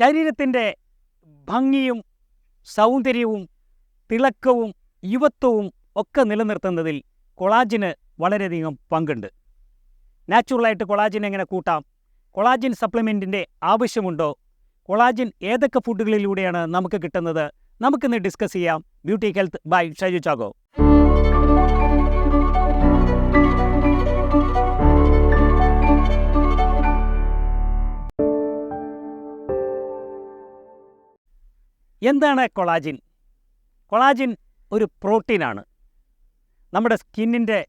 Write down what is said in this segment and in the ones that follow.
ശരീരത്തിന്റെ ഭംഗിയും സൗന്ദര്യവും തിളക്കവും യുവത്വവും ഒക്കെ നിലനിർത്തുന്നതിൽ കൊളാജിന് വളരെയധികം പങ്കുണ്ട്. നാച്ചുറലായിട്ട് കൊളാജിൻ എങ്ങനെ കൂട്ടാം? കൊളാജിൻ സപ്ലിമെന്റിന്റെ ആവശ്യമുണ്ടോ? കൊളാജിൻ ഏതൊക്കെ ഫുഡുകളിലൂടെയാണ് നമുക്ക് കിട്ടുന്നത്? നമുക്കിന്ന് ഡിസ്കസ് ചെയ്യാം. Beauty health by Shaiju Chacko. എന്താണ് കൊളാജിൻ? കൊളാജിൻ ഒരു പ്രോട്ടീനാണ്. നമ്മുടെ സ്കിന്നിന്റെ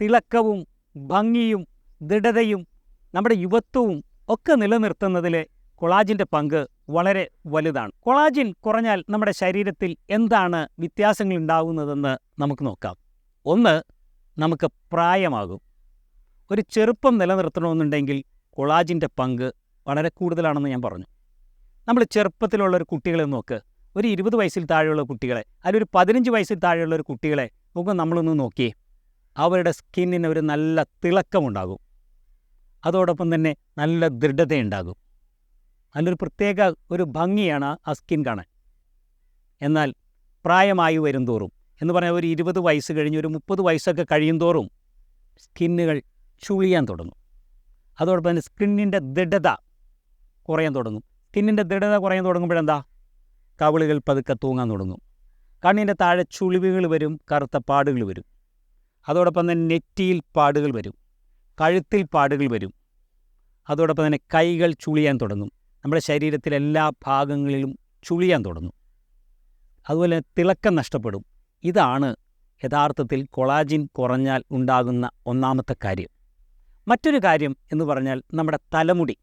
തിളക്കവും ഭംഗിയും ദൃഢതയും നമ്മുടെ യുവത്വവും ഒക്കെ നിലനിർത്തുന്നതിൽ കൊളാജിന്റെ പങ്ക് വളരെ വലുതാണ്. കൊളാജിൻ കുറഞ്ഞാൽ നമ്മുടെ ശരീരത്തിൽ എന്താണ് വ്യത്യാസങ്ങൾ ഉണ്ടാകുന്നതെന്ന് നമുക്ക് നോക്കാം. ഒന്ന് നമുക്ക് പ്രായമാകും. ഒരു ചെറുപ്പം നിലനിർത്തണമെന്നുണ്ടെങ്കിൽ കൊളാജിന്റെ പങ്ക് വളരെ കൂടുതലാണെന്ന് ഞാൻ പറഞ്ഞു. നമ്മൾ ചെറുപ്പത്തിലുള്ള ഒരു കുട്ടികളെ നോക്ക്. ഒരു ഇരുപത് വയസ്സിൽ താഴെയുള്ള കുട്ടികളെ ഒരു പതിനഞ്ച് വയസ്സിൽ താഴെയുള്ള ഒരു കുട്ടികളെ നമുക്ക് നമ്മളൊന്ന് നോക്കിയേ. അവരുടെ സ്കിന്നിന് ഒരു നല്ല തിളക്കമുണ്ടാകും. അതോടൊപ്പം തന്നെ നല്ല ദൃഢതയുണ്ടാകും. നല്ലൊരു പ്രത്യേക ഒരു ഭംഗിയാണ് ആ സ്കിൻ കാണാൻ. എന്നാൽ പ്രായമായി വരും തോറും എന്ന് പറഞ്ഞാൽ ഒരു ഇരുപത് വയസ്സ് കഴിഞ്ഞ് ഒരു മുപ്പത് വയസ്സൊക്കെ കഴിയും തോറും സ്കിന്നുകൾ ചുളിയാൻ തുടങ്ങും. അതോടൊപ്പം തന്നെ സ്കിന്നിന്റെ ദൃഢത കുറയാൻ തുടങ്ങും. സ്കിന്നിന്റെ ദൃഢത കുറയാൻ തുടങ്ങുമ്പോഴെന്താ? കവിളുകൾ പതുക്കെ തൂങ്ങാൻ തുടങ്ങും. കണ്ണിന്റെ താഴെ ചുളിവുകൾ വരും കറുത്ത പാടുകൾ വരും. അതോടൊപ്പം തന്നെ നെറ്റിയിൽ പാടുകൾ വരും. കഴുത്തിൽ പാടുകൾ വരും. അതോടൊപ്പം തന്നെ കൈകൾ ചുളിയാൻ തുടങ്ങും. നമ്മുടെ ശരീരത്തിലെ എല്ലാ ഭാഗങ്ങളിലും ചുളിയാൻ തുടങ്ങും. അതുപോലെ തിളക്കം നഷ്ടപ്പെടും. ഇതാണ് യഥാർത്ഥത്തിൽ കൊളാജിൻ കുറഞ്ഞാൽ ഉണ്ടാകുന്ന ഒന്നാമത്തെ കാര്യം. മറ്റൊരു കാര്യം എന്ന് പറഞ്ഞാൽ നമ്മുടെ തലമുടി.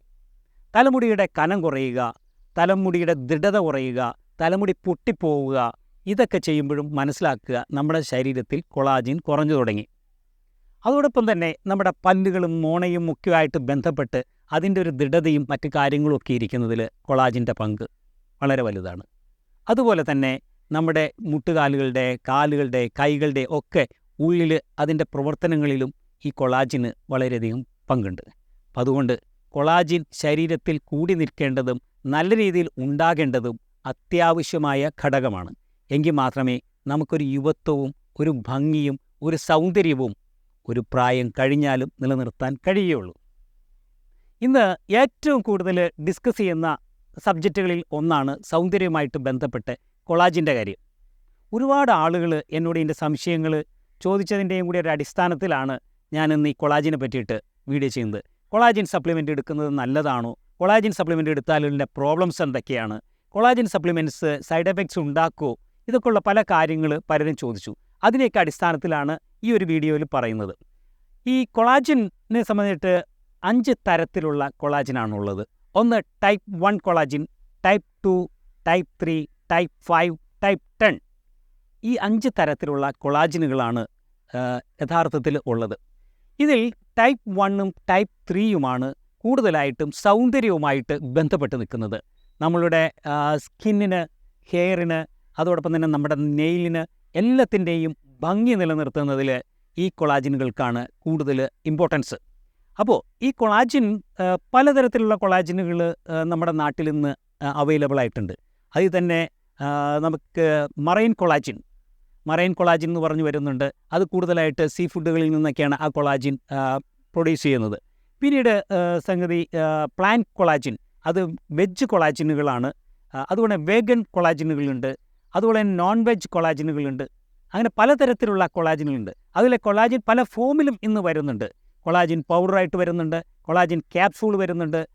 തലമുടിയുടെ കനം കുറയുക തലമുടിയുടെ ദൃഢത കുറയുക തലമുടി പൊട്ടിപ്പോവുക ഇതൊക്കെ ചെയ്യുമ്പോഴും മനസ്സിലാക്കുക നമ്മുടെ ശരീരത്തിൽ കൊളാജിൻ കുറഞ്ഞു തുടങ്ങി. അതോടൊപ്പം തന്നെ നമ്മുടെ പല്ലുകളും മോണയും മുഖ്യമായിട്ട് ബന്ധപ്പെട്ട് അതിന്റെ ഒരു ദൃഢതയും മറ്റു കാര്യങ്ങളും ഒക്കെ ഇരിക്കുന്നതിൽ കൊളാജിന്റെ പങ്ക് വളരെ വലുതാണ്. അതുപോലെ തന്നെ നമ്മുടെ മുട്ടുകാലുകളുടെ കാലുകളുടെ കൈകളുടെ ഒക്കെ ഉള്ളിൽ അതിന്റെ പ്രവർത്തനങ്ങളിലും ഈ കൊളാജിന് വളരെയധികം പങ്കുണ്ട്. അപ്പം അതുകൊണ്ട് കൊളാജിൻ ശരീരത്തിൽ കൂടി നിൽക്കേണ്ടതും നല്ല രീതിയിൽ ഉണ്ടാകേണ്ടതും അത്യാവശ്യമായ ഘടകമാണ്. എങ്കിൽ മാത്രമേ നമുക്കൊരു യുവത്വവും ഒരു ഭംഗിയും ഒരു സൗന്ദര്യവും ഒരു പ്രായം കഴിഞ്ഞാലും നിലനിർത്താൻ കഴിയുകയുള്ളൂ. ഇന്ന് ഏറ്റവും കൂടുതൽ ഡിസ്കസ് ചെയ്യുന്ന സബ്ജക്റ്റുകളിൽ ഒന്നാണ് സൗന്ദര്യവുമായിട്ട് ബന്ധപ്പെട്ട് കൊളാജിന്റെ കാര്യം. ഒരുപാട് ആളുകൾ എന്നോട് ഇതിന്റെ സംശയങ്ങൾ ചോദിച്ചതിന്റെയും കൂടി ഒരു അടിസ്ഥാനത്തിലാണ് ഞാൻ ഇന്ന് ഈ കൊളാജിനെ പറ്റിയിട്ട് വീഡിയോ ചെയ്യുന്നത്. കൊളാജിൻ സപ്ലിമെന്റ് എടുക്കുന്നത് നല്ലതാണോ? കൊളാജിൻ സപ്ലിമെന്റ് എടുത്താൽ പ്രോബ്ലംസ് എന്തൊക്കെയാണ്? കൊളാജിൻ സപ്ലിമെന്റ്സ് സൈഡ് എഫക്ട്സ് ഉണ്ടാക്കുമോ ഇതൊക്കെയുള്ള പല കാര്യങ്ങൾ പലരും ചോദിച്ചു. അതിനെയൊക്കെ അടിസ്ഥാനത്തിലാണ് ഈ ഒരു വീഡിയോയിൽ പറയുന്നത്. ഈ കൊളാജിനെ സംബന്ധിച്ചിട്ട് അഞ്ച് തരത്തിലുള്ള കൊളാജിനാണുള്ളത്. ഒന്ന് type one collagen type two type three type five type ten ഈ അഞ്ച് തരത്തിലുള്ള കൊളാജിനുകളാണ് യഥാർത്ഥത്തിൽ ഉള്ളത്. ഇതിൽ ടൈപ്പ് വണ്ണും ടൈപ്പ് ത്രീയുമാണ് കൂടുതലായിട്ടും സൗന്ദര്യവുമായിട്ട് ബന്ധപ്പെട്ട് നിൽക്കുന്നത്. നമ്മളുടെ സ്കിന്നിന് ഹെയറിന് അതോടൊപ്പം തന്നെ നമ്മുടെ നെയിലിന് എല്ലാത്തിന്റെയും ഭംഗി നിലനിർത്തുന്നതിൽ ഈ കൊളാജിനുകൾക്കാണ് കൂടുതൽ ഇമ്പോർട്ടൻസ് അപ്പോൾ ഈ കൊളാജിൻ പലതരത്തിലുള്ള കൊളാജിനുകൾ നമ്മുടെ നാട്ടിൽ നിന്ന് അവൈലബിൾ ആയിട്ടുണ്ട്. അതിൽ തന്നെ നമുക്ക് മറൈൻ കൊളാജിൻ മറൈൻ കൊളാജിൻ എന്ന് പറഞ്ഞു വരുന്നുണ്ട്. അത് കൂടുതലായിട്ട് സീ ഫുഡുകളിൽ നിന്നൊക്കെയാണ് ആ കൊളാജിൻ പ്രൊഡ്യൂസ് ചെയ്യുന്നത്. പിന്നീട് സംഗതി പ്ലാൻ കൊളാജിൻ. അത് വെജ് കൊളാജിനുകളാണ്. അതുപോലെ വേഗൻ കൊളാജിനുകളുണ്ട്. അതുപോലെ നോൺ വെജ് കൊളാജിനുകളുണ്ട്. അങ്ങനെ പലതരത്തിലുള്ള കൊളാജിനുകളുണ്ട്. അതിലെ കൊളാജിൻ പല ഫോമിലും ഇന്ന് വരുന്നുണ്ട്. കൊളാജിൻ പൗഡറായിട്ട് വരുന്നുണ്ട്. കൊളാജിൻ ക്യാപ്സൂൾ വരുന്നുണ്ട്.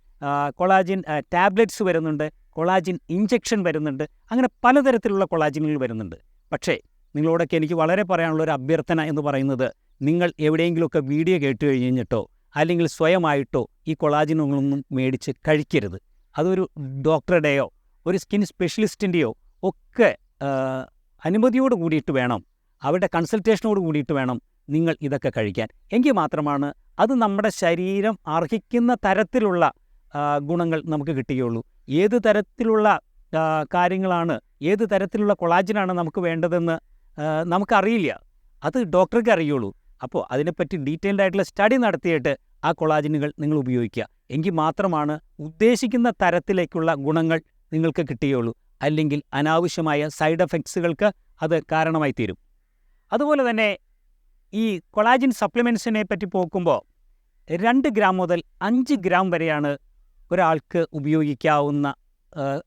കൊളാജിൻ ടാബ്ലറ്റ്സ് വരുന്നുണ്ട്. കൊളാജിൻ ഇഞ്ചക്ഷൻ വരുന്നുണ്ട്. അങ്ങനെ പലതരത്തിലുള്ള കൊളാജിനുകൾ വരുന്നുണ്ട്. പക്ഷേ നിങ്ങളോടൊക്കെ എനിക്ക് വളരെ പറയാനുള്ള ഒരു അഭ്യർത്ഥന എന്ന് പറയുന്നത് നിങ്ങൾ എവിടെയെങ്കിലുമൊക്കെ വീഡിയോ കേട്ട് കഴിഞ്ഞിട്ടോ അല്ലെങ്കിൽ സ്വയമായിട്ടോ ഈ കൊളാജിനുകളൊന്നും മേടിച്ച് കഴിക്കരുത്. അതൊരു ഡോക്ടറുടെയോ ഒരു സ്കിൻ സ്പെഷ്യലിസ്റ്റിന്റെയോ ഒക്കെ അനുമതിയോട് കൂടിയിട്ട് വേണം. അവരുടെ കൺസൾട്ടേഷനോട് കൂടിയിട്ട് വേണം നിങ്ങൾ ഇതൊക്കെ കഴിക്കാൻ. എങ്കിൽ മാത്രമാണ് അത് നമ്മുടെ ശരീരം അർഹിക്കുന്ന തരത്തിലുള്ള ഗുണങ്ങൾ നമുക്ക് കിട്ടുകയുള്ളൂ. ഏത് തരത്തിലുള്ള കാര്യങ്ങളാണ് ഏത് തരത്തിലുള്ള കൊളാജിനാണ് നമുക്ക് വേണ്ടതെന്ന് നമുക്കറിയില്ല. അത് ഡോക്ടർക്ക് അറിയുള്ളൂ. അപ്പോൾ അതിനെപ്പറ്റി ഡീറ്റെയിൽഡ് ആയിട്ടുള്ള സ്റ്റഡി നടത്തിയിട്ട് ആ കൊളാജിനുകൾ നിങ്ങൾ ഉപയോഗിക്കുക. എങ്കിൽ മാത്രമാണ് ഉദ്ദേശിക്കുന്ന തരത്തിലേക്കുള്ള ഗുണങ്ങൾ നിങ്ങൾക്ക് കിട്ടുകയുള്ളൂ അല്ലെങ്കിൽ അനാവശ്യമായ സൈഡ് എഫക്ട്സുകൾക്ക് അത് കാരണമായി തീരും. അതുപോലെ തന്നെ ഈ കൊളാജിൻ സപ്ലിമെൻസിനെ പറ്റി പോക്കുമ്പോൾ രണ്ട് ഗ്രാം മുതൽ അഞ്ച് ഗ്രാം വരെയാണ് ഒരാൾക്ക് ഉപയോഗിക്കാവുന്ന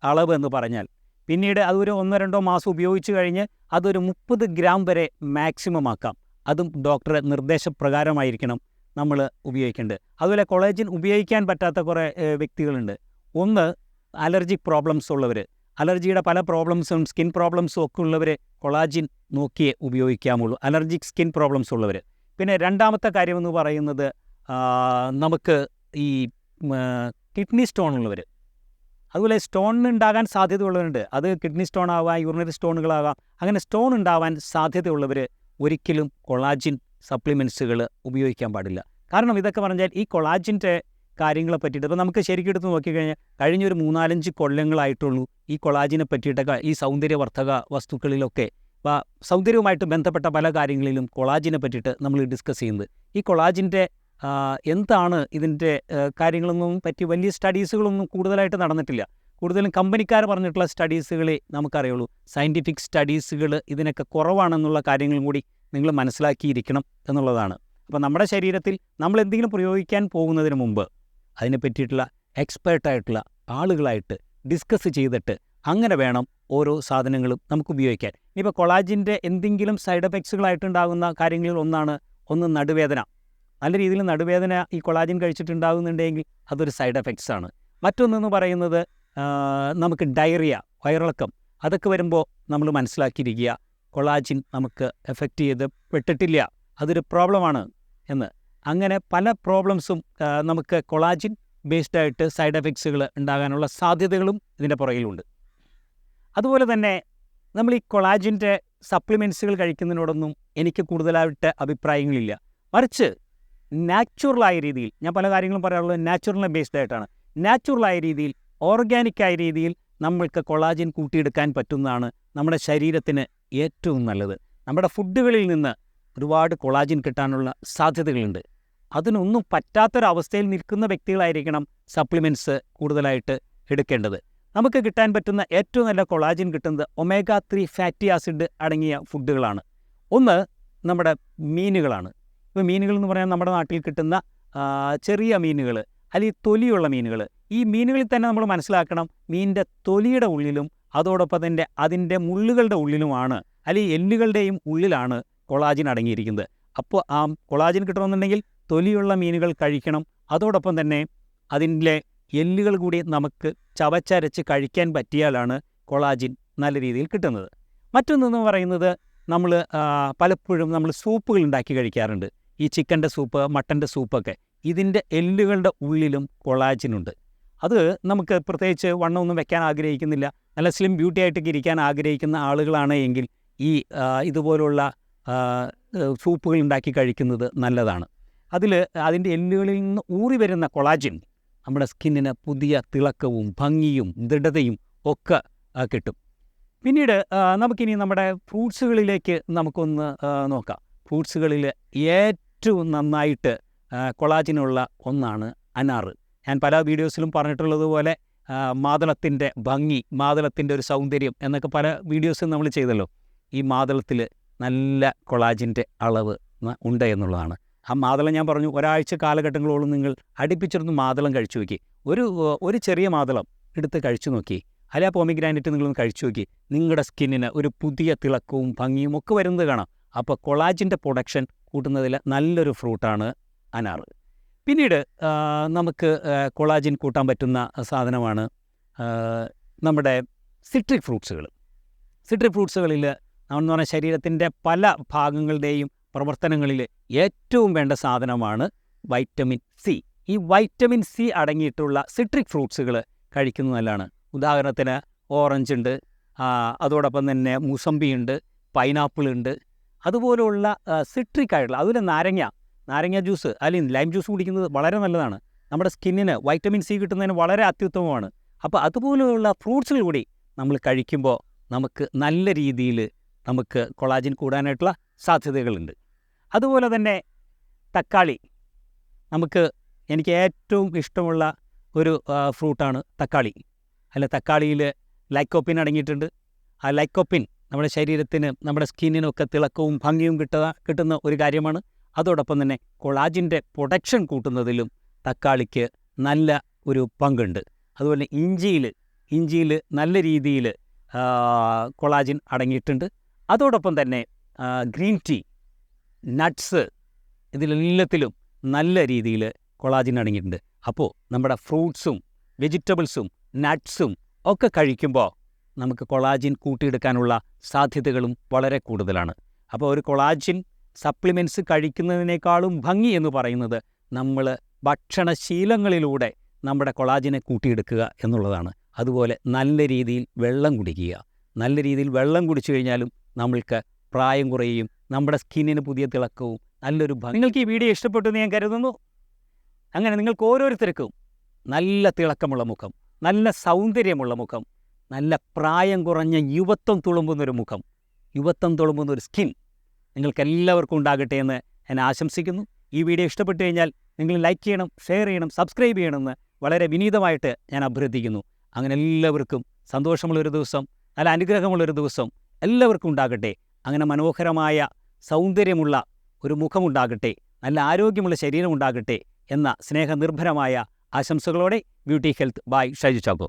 അളവ് എന്ന് പറഞ്ഞാൽ. പിന്നീട് അതൊരു ഒന്നോ രണ്ടോ മാസം ഉപയോഗിച്ച് കഴിഞ്ഞ് അതൊരു മുപ്പത് ഗ്രാം വരെ മാക്സിമം ആക്കാം. അതും ഡോക്ടറെ നിർദ്ദേശപ്രകാരമായിരിക്കണം നമ്മൾ ഉപയോഗിക്കേണ്ടത്. അതുപോലെ കൊളേജിൻ ഉപയോഗിക്കാൻ പറ്റാത്ത കുറേ വ്യക്തികളുണ്ട്. ഒന്ന് അലർജിക് പ്രോബ്ലംസ് ഉള്ളവർ അലർജിയുടെ പല പ്രോബ്ലംസും സ്കിൻ പ്രോബ്ലംസും ഒക്കെ ഉള്ളവർ കൊളാജിൻ നോക്കിയേ ഉപയോഗിക്കാമുള്ളൂ അലർജിക് സ്കിൻ പ്രോബ്ലംസ് ഉള്ളവർ പിന്നെ രണ്ടാമത്തെ കാര്യമെന്ന് പറയുന്നത് നമുക്ക് ഈ കിഡ്നി സ്റ്റോൺ ഉള്ളവർ അതുപോലെ സ്റ്റോണിന് ഉണ്ടാകാൻ സാധ്യതയുള്ളവരുണ്ട്. അത് കിഡ്നി സ്റ്റോൺ ആവാം യൂറിനറി സ്റ്റോണുകളാകാം അങ്ങനെ സ്റ്റോൺ ഉണ്ടാവാൻ സാധ്യതയുള്ളവർ ഒരിക്കലും കൊളാജിൻ സപ്ലിമെന്റ്സുകൾ ഉപയോഗിക്കാൻ പാടില്ല. കാരണം ഇതൊക്കെ പറഞ്ഞാൽ ഈ കൊളാജിന്റെ കാര്യങ്ങളെ പറ്റിയിട്ട് ഇപ്പോൾ നമുക്ക് ശരിക്കും എടുത്ത് നോക്കിക്കഴിഞ്ഞാൽ കഴിഞ്ഞൊരു മൂന്നാലഞ്ച് കൊല്ലങ്ങളായിട്ടുള്ളൂ ഈ കൊളാജിനെ പറ്റിയിട്ടൊക്കെ ഈ സൗന്ദര്യവർദ്ധക വസ്തുക്കളിലൊക്കെ സൗന്ദര്യവുമായിട്ട് ബന്ധപ്പെട്ട പല കാര്യങ്ങളിലും കൊളാജിനെ പറ്റിയിട്ട് നമ്മൾ ഡിസ്കസ് ചെയ്യുന്നത്. ഈ കൊളാജിന്റെ എന്താണ് ഇതിന്റെ കാര്യങ്ങളൊന്നും പറ്റി? വലിയ സ്റ്റഡീസുകളൊന്നും കൂടുതലായിട്ട് നടന്നിട്ടില്ല. കൂടുതലും കമ്പനിക്കാർ പറഞ്ഞിട്ടുള്ള സ്റ്റഡീസുകളെ നമുക്കറിയുള്ളൂ. സയന്റിഫിക് സ്റ്റഡീസുകൾ ഇതിനൊക്കെ കുറവാണെന്നുള്ള കാര്യങ്ങളും കൂടി നിങ്ങൾ മനസ്സിലാക്കിയിരിക്കണം എന്നുള്ളതാണ്. അപ്പോൾ നമ്മുടെ ശരീരത്തിൽ നമ്മൾ എന്തെങ്കിലും പ്രയോഗിക്കാൻ പോകുന്നതിന് മുമ്പ് അതിനെ പറ്റിയിട്ടുള്ള എക്സ്പേർട്ടായിട്ടുള്ള ആളുകളായിട്ട് ഡിസ്കസ് ചെയ്തിട്ട് അങ്ങനെ വേണം ഓരോ സാധനങ്ങളും നമുക്ക് ഉപയോഗിക്കാൻ. ഇനിയിപ്പോൾ കൊളാജിന്റെ എന്തെങ്കിലും സൈഡ് എഫക്ട്സുകളായിട്ടുണ്ടാകുന്ന കാര്യങ്ങളിൽ ഒന്നാണ് ഒന്ന് നടുവേദന. നല്ല രീതിയിൽ നടുവേദന ഈ കൊളാജിൻ കഴിച്ചിട്ടുണ്ടാകുന്നുണ്ടെങ്കിൽ അതൊരു സൈഡ് എഫക്ട്സ് ആണ്. മറ്റൊന്നെന്ന് പറയുന്നത് നമുക്ക് ഡയറിയ വയറിളക്കം അതൊക്കെ വരുമ്പോൾ നമ്മൾ മനസ്സിലാക്കിയിരിക്കുക കൊളാജിൻ നമുക്ക് എഫക്റ്റ് ചെയ്ത് പെട്ടിട്ടില്ല അതൊരു പ്രോബ്ലമാണ് എന്ന്. അങ്ങനെ പല പ്രോബ്ലംസും നമുക്ക് കൊളാജിൻ ബേസ്ഡ് ആയിട്ട് സൈഡ് എഫക്ട്സുകൾ ഉണ്ടാകാനുള്ള സാധ്യതകളും ഇതിന്റെ പുറകിലുണ്ട്. അതുപോലെ തന്നെ നമ്മൾ ഈ കൊളാജിന്റെ സപ്ലിമെന്റ്സുകൾ കഴിക്കുന്നതിനോടൊന്നും എനിക്ക് കൂടുതലായിട്ട് അഭിപ്രായങ്ങളില്ല. മറിച്ച് നാച്ചുറലായ രീതിയിൽ ഞാൻ പല കാര്യങ്ങളും പറയാറുള്ളത് നാച്ചുറലിനെ ബേസ്ഡ് ആയിട്ടാണ്. നാച്ചുറലായ രീതിയിൽ ഓർഗാനിക്കായ രീതിയിൽ നമ്മൾക്ക് കൊളാജിൻ കൂട്ടിയെടുക്കാൻ പറ്റുന്നതാണ് നമ്മുടെ ശരീരത്തിന് ഏറ്റവും നല്ലത്. നമ്മുടെ ഫുഡുകളിൽ നിന്ന് ഒരുപാട് കൊളാജിൻ കിട്ടാനുള്ള സാധ്യതകളുണ്ട്. അതിനൊന്നും പറ്റാത്തൊരവസ്ഥയിൽ നിൽക്കുന്ന വ്യക്തികളായിരിക്കണം സപ്ലിമെന്റ്സ് കൂടുതലായിട്ട് എടുക്കേണ്ടത്. നമുക്ക് കിട്ടാൻ പറ്റുന്ന ഏറ്റവും നല്ല കൊളാജിൻ കിട്ടുന്നത് ഒമേഗ ത്രീ ഫാറ്റി ആസിഡ് അടങ്ങിയ ഫുഡുകളാണ് ഒന്ന് നമ്മുടെ മീനുകളാണ്. ഇപ്പോൾ മീനുകൾ എന്ന് പറഞ്ഞാൽ നമ്മുടെ നാട്ടിൽ കിട്ടുന്ന ചെറിയ മീനുകൾ അല്ലെങ്കിൽ തൊലിയുള്ള മീനുകൾ ഈ മീനുകളിൽ തന്നെ നമ്മൾ മനസ്സിലാക്കണം മീനിന്റെ തൊലിയുടെ ഉള്ളിലും അതോടൊപ്പം തന്നെ അതിന്റെ മുള്ളുകളുടെ ഉള്ളിലുമാണ് അല്ലെങ്കിൽ എല്ലുകളുടെയും ഉള്ളിലാണ് കൊളാജിൻ അടങ്ങിയിരിക്കുന്നത്. അപ്പോൾ ആ കൊളാജിൻ കിട്ടണമെന്നുണ്ടെങ്കിൽ തൊലിയുള്ള മീനുകൾ കഴിക്കണം. അതോടൊപ്പം തന്നെ അതിന്റെ എല്ലുകൾ കൂടി നമുക്ക് ചവച്ചരച്ച് കഴിക്കാൻ പറ്റിയാലാണ് കൊളാജിൻ നല്ല രീതിയിൽ കിട്ടുന്നത്. മറ്റൊന്നെന്ന് പറയുന്നത് നമ്മൾ പലപ്പോഴും നമ്മൾ സൂപ്പുകൾ ഉണ്ടാക്കി കഴിക്കാറുണ്ട്. ഈ ചിക്കന്റെ സൂപ്പ് മട്ടന്റെ സൂപ്പൊക്കെ ഇതിന്റെ എല്ലുകളുടെ ഉള്ളിലും കൊളാജിനുണ്ട്. അത് നമുക്ക് പ്രത്യേകിച്ച് വണ്ണമൊന്നും വെക്കാൻ ആഗ്രഹിക്കുന്നില്ല. നല്ല സ്ലിം ബ്യൂട്ടി ആയിട്ടൊക്കെ ഇരിക്കാൻ ആഗ്രഹിക്കുന്ന ആളുകളാണ് എങ്കിൽ ഈ ഇതുപോലുള്ള സൂപ്പുകൾ ഉണ്ടാക്കി കഴിക്കുന്നത് നല്ലതാണ്. അതിൽ അതിന്റെ എല്ലുകളിൽ നിന്ന് ഊറി വരുന്ന കൊളാജിൻ നമ്മുടെ സ്കിന്നിന് പുതിയ തിളക്കവും ഭംഗിയും ദൃഢതയും ഒക്കെ കിട്ടും. പിന്നീട് നമുക്കിനി നമ്മുടെ ഫ്രൂട്ട്സുകളിലേക്ക് നമുക്കൊന്ന് നോക്കാം. ഫ്രൂട്ട്സുകളിൽ ഏറ്റവും നന്നായിട്ട് കൊളാജിനുള്ള ഒന്നാണ് അനാറ്. ഞാൻ പല വീഡിയോസിലും പറഞ്ഞിട്ടുള്ളതുപോലെ മാതളത്തിന്റെ ഭംഗി മാതളത്തിന്റെ ഒരു സൗന്ദര്യം എന്നൊക്കെ പല വീഡിയോസും നമ്മൾ ചെയ്തല്ലോ. ഈ മാതളത്തിൽ നല്ല കൊളാജിന്റെ അളവ് ഉണ്ട് എന്നുള്ളതാണ്. ആ മാതളം ഞാൻ പറഞ്ഞു ഒരാഴ്ച കാലഘട്ടങ്ങളോളം നിങ്ങൾ അടുപ്പിച്ചിരുന്ന് മാതളം കഴിച്ചു നോക്കി. ഒരു ഒരു ചെറിയ മാതളം എടുത്ത് കഴിച്ചു നോക്കി. അല്ലെ ആ പോമിഗ്രാനൈറ്റ് നിങ്ങളൊന്ന് കഴിച്ചു നോക്കി. നിങ്ങളുടെ സ്കിന്നിന് ഒരു പുതിയ തിളക്കവും ഭംഗിയും ഒക്കെ വരുന്നത് കാണാം. അപ്പോൾ കൊളാജിന്റെ പ്രൊഡക്ഷൻ കൂട്ടുന്നതിൽ നല്ലൊരു ഫ്രൂട്ടാണ് അനാറ് പിന്നീട് നമുക്ക് കൊളാജിൻ കൂട്ടാൻ പറ്റുന്ന സാധനമാണ് നമ്മുടെ സിട്രിക് ഫ്രൂട്ട്സുകൾ. സിട്രിക് ഫ്രൂട്ട്സുകളിൽ എന്ന് പറഞ്ഞാൽ ശരീരത്തിന്റെ പല ഭാഗങ്ങളുടെയും പ്രവർത്തനങ്ങളിൽ ഏറ്റവും വേണ്ട സാധനമാണ് വൈറ്റമിൻ സി. ഈ വൈറ്റമിൻ സി അടങ്ങിയിട്ടുള്ള സിട്രിക് ഫ്രൂട്ട്സുകൾ കഴിക്കുന്നത് നല്ലതാണ്. ഉദാഹരണത്തിന് ഓറഞ്ച് ഉണ്ട് അതോടൊപ്പം തന്നെ മുസമ്പിയുണ്ട് പൈനാപ്പിൾ ഉണ്ട് അതുപോലുള്ള സിട്രിക് ആയിട്ടുള്ള അതുപോലെ നാരങ്ങ നാരങ്ങ ജ്യൂസ് അല്ലെങ്കിൽ ലൈം ജ്യൂസ് കുടിക്കുന്നത് വളരെ നല്ലതാണ്. നമ്മുടെ സ്കിന്നിന് വൈറ്റമിൻ സി കിട്ടുന്നതിന് വളരെ അത്യുത്തമമാണ്. അപ്പോൾ അതുപോലെയുള്ള ഫ്രൂട്ട്സുകൾ കൂടി നമ്മൾ കഴിക്കുമ്പോൾ നമുക്ക് നല്ല രീതിയിൽ നമുക്ക് കൊളാജിൻ കൂടാനായിട്ടുള്ള സാധ്യതകളുണ്ട്. അതുപോലെ തന്നെ തക്കാളി നമുക്ക് എനിക്ക് ഏറ്റവും ഇഷ്ടമുള്ള ഒരു ഫ്രൂട്ടാണ് തക്കാളി. അല്ല തക്കാളിയിൽ ലൈക്കോപ്പിൻ അടങ്ങിയിട്ടുണ്ട്. ആ ലൈക്കോപ്പിൻ നമ്മുടെ ശരീരത്തിന് നമ്മുടെ സ്കിന്നിനൊക്കെ തിളക്കവും ഭംഗിയും കിട്ടുക കിട്ടുന്ന ഒരു കാര്യമാണ്. അതോടൊപ്പം തന്നെ കൊളാജിന്റെ പ്രൊഡക്ഷൻ കൂട്ടുന്നതിലും തക്കാളിക്ക് നല്ല ഒരു പങ്കുണ്ട്. അതുപോലെ ഇഞ്ചിയിൽ ഇഞ്ചിയിൽ നല്ല രീതിയിൽ കൊളാജിൻ അടങ്ങിയിട്ടുണ്ട്. അതോടൊപ്പം തന്നെ ഗ്രീൻ ടീ നട്ട്സ് ഇതിലെല്ലാത്തിലും നല്ല രീതിയിൽ കൊളാജിൻ അടങ്ങിയിട്ടുണ്ട്. അപ്പോൾ നമ്മുടെ ഫ്രൂട്ട്സും വെജിറ്റബിൾസും നട്ട്സും ഒക്കെ കഴിക്കുമ്പോൾ നമുക്ക് കൊളാജിൻ കൂട്ടിയെടുക്കാനുള്ള സാധ്യതകളും വളരെ കൂടുതലാണ്. അപ്പോൾ ഒരു കൊളാജിൻ സപ്ലിമെന്റ്സ് കഴിക്കുന്നതിനേക്കാളും ഭംഗി എന്ന് പറയുന്നത് നമ്മൾ ഭക്ഷണശീലങ്ങളിലൂടെ നമ്മുടെ കൊളാജിനെ കൂട്ടിയെടുക്കുക എന്നുള്ളതാണ്. അതുപോലെ നല്ല രീതിയിൽ വെള്ളം കുടിക്കുക. നല്ല രീതിയിൽ വെള്ളം കുടിച്ചു കഴിഞ്ഞാലും നമ്മൾക്ക് പ്രായം കുറയുകയും നമ്മുടെ സ്കിന്നിന് പുതിയ തിളക്കവും നല്ലൊരു ഭംഗി നിങ്ങൾക്ക് ഈ വീഡിയോ ഇഷ്ടപ്പെട്ടു എന്ന് ഞാൻ കരുതുന്നു. അങ്ങനെ നിങ്ങൾക്ക് ഓരോരുത്തർക്കും നല്ല തിളക്കമുള്ള മുഖം നല്ല സൗന്ദര്യമുള്ള മുഖം നല്ല പ്രായം കുറഞ്ഞ യുവത്വം തുളുമ്പുന്നൊരു മുഖം യുവത്വം തുളുമ്പുന്ന ഒരു സ്കിൻ നിങ്ങൾക്ക് എല്ലാവർക്കും ഉണ്ടാകട്ടെ എന്ന് ഞാൻ ആശംസിക്കുന്നു. ഈ വീഡിയോ ഇഷ്ടപ്പെട്ടു കഴിഞ്ഞാൽ നിങ്ങൾ ലൈക്ക് ചെയ്യണം ഷെയർ ചെയ്യണം സബ്സ്ക്രൈബ് ചെയ്യണമെന്ന് വളരെ വിനീതമായിട്ട് ഞാൻ അഭ്യർത്ഥിക്കുന്നു. അങ്ങനെ എല്ലാവർക്കും സന്തോഷമുള്ളൊരു ദിവസം നല്ല അനുഗ്രഹമുള്ളൊരു ദിവസം എല്ലാവർക്കും ഉണ്ടാകട്ടെ. അങ്ങനെ മനോഹരമായ സൗന്ദര്യമുള്ള ഒരു മുഖമുണ്ടാകട്ടെ നല്ല ആരോഗ്യമുള്ള ശരീരം ഉണ്ടാകട്ടെ എന്ന സ്നേഹനിർഭരമായ ആശംസകളോടെ beauty health. By Shaiju Chacko